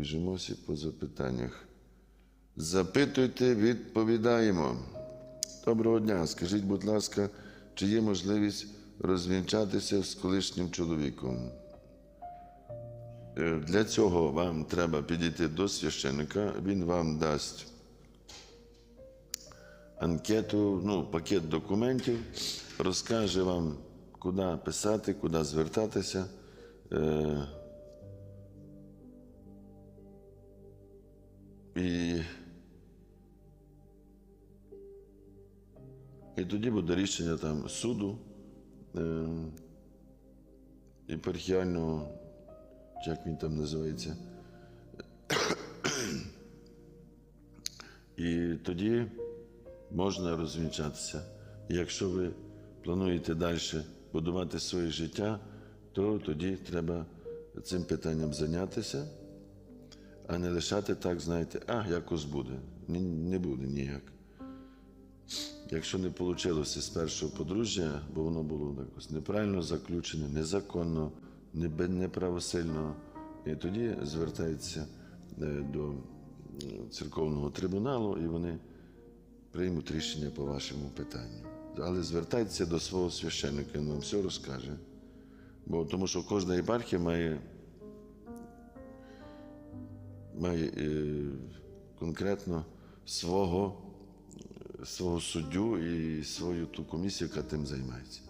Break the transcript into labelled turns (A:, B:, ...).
A: пробіжимося по запитаннях. Запитуйте, відповідаємо. Доброго дня. Скажіть, будь ласка, чи є можливість розвінчатися з колишнім чоловіком? Е, Для цього вам треба підійти до священника, він вам дасть анкету, ну, пакет документів, розкаже вам, куди писати, куди звертатися. І тоді буде рішення там суду е, чи як він там називається. І тоді можна розвінчатися. Якщо ви плануєте далі будувати своє життя, то тоді треба цим питанням зайнятися, а не лишати так, знаєте, а якось буде. Не буде ніяк. Якщо не вийшло з першого подружжя, бо воно було якось неправильно заключене, незаконно, неправосильно, і тоді звертається е, до церковного трибуналу, і вони приймуть рішення по вашому питанню. Але звертайтеся до свого священника, він вам все розкаже. Бо, тому що кожна єпархія має, має е, конкретно свого, свого суддю і свою ту комісію, яка тим займається.